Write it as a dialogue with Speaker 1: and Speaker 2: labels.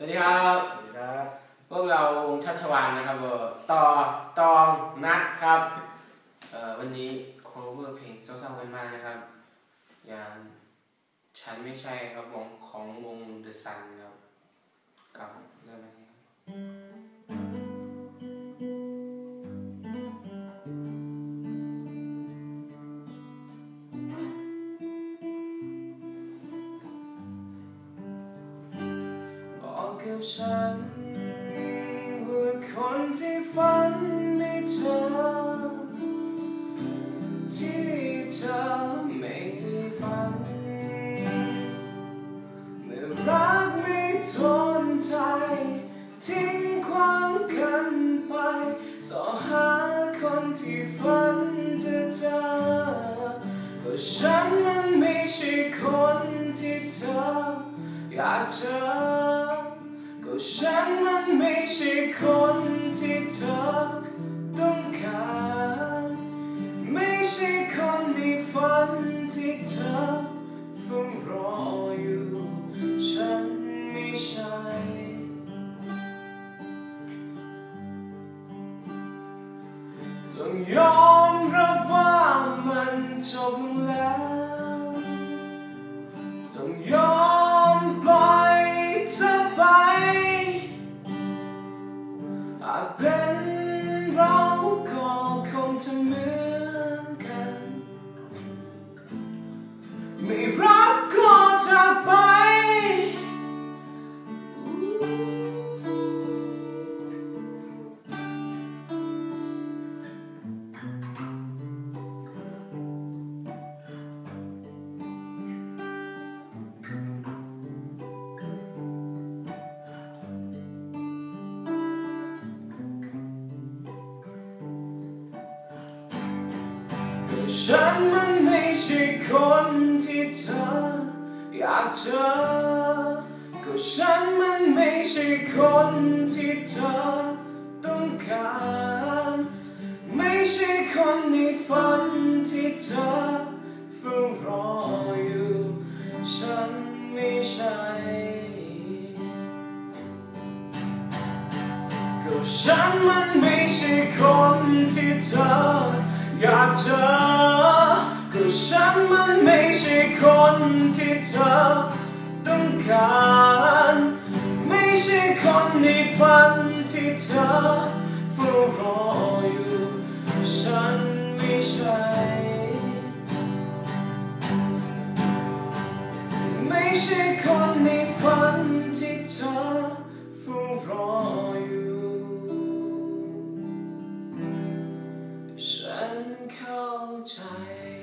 Speaker 1: สวัสดีครับ
Speaker 2: สวัสดีครับ
Speaker 1: พวกเราวงชัชวานนะครับเอ่อต่อตองนัดครับเอ่อวันนี้ cover เพลงเศร้าๆกันมากนะครับ อย่างฉันไม่ใช่ครับวงของวง The Sun ครับกับเรื่องอะไร กับฉันว่าคนที่ฝันในเธอที่เธอไม่ได้ฝันเมื่อรักไม่ทนใจทิ้งความกันไปสอหาคนที่ฝันจะเจอก็ฉันมันไม่ใช่คนที่เธออยากเจอ ฉันมันไม่ใช่คนที่เธอต้องการไม่ใช่คนในฝันที่เธอเฝ้ารออยู่ ฉันไม่ใช่ต้องยอมรับว่ามันจบแล้วาจเป็นเราก็คงจะเหมือนกัน ไม่รักก็จากไป ฉันมันไม่ใช่คนที่เธออยากเจอ ก็ฉันมันไม่ใช่คนที่เธอต้องการ ไม่ใช่คนในฝันที่เธอเฝ้ารออยู่ ฉันไม่ใช่ก็ฉันมันไม่ใช่คนที่เธอ อยากเจอก็ฉันมันไม่ใช่คนที่เธอต้องการ ไม่ใช่คนในฝันที่เธอเฝ้ารออยู่ ฉันไม่ใช่ไม่ใช่คนในฝัน time.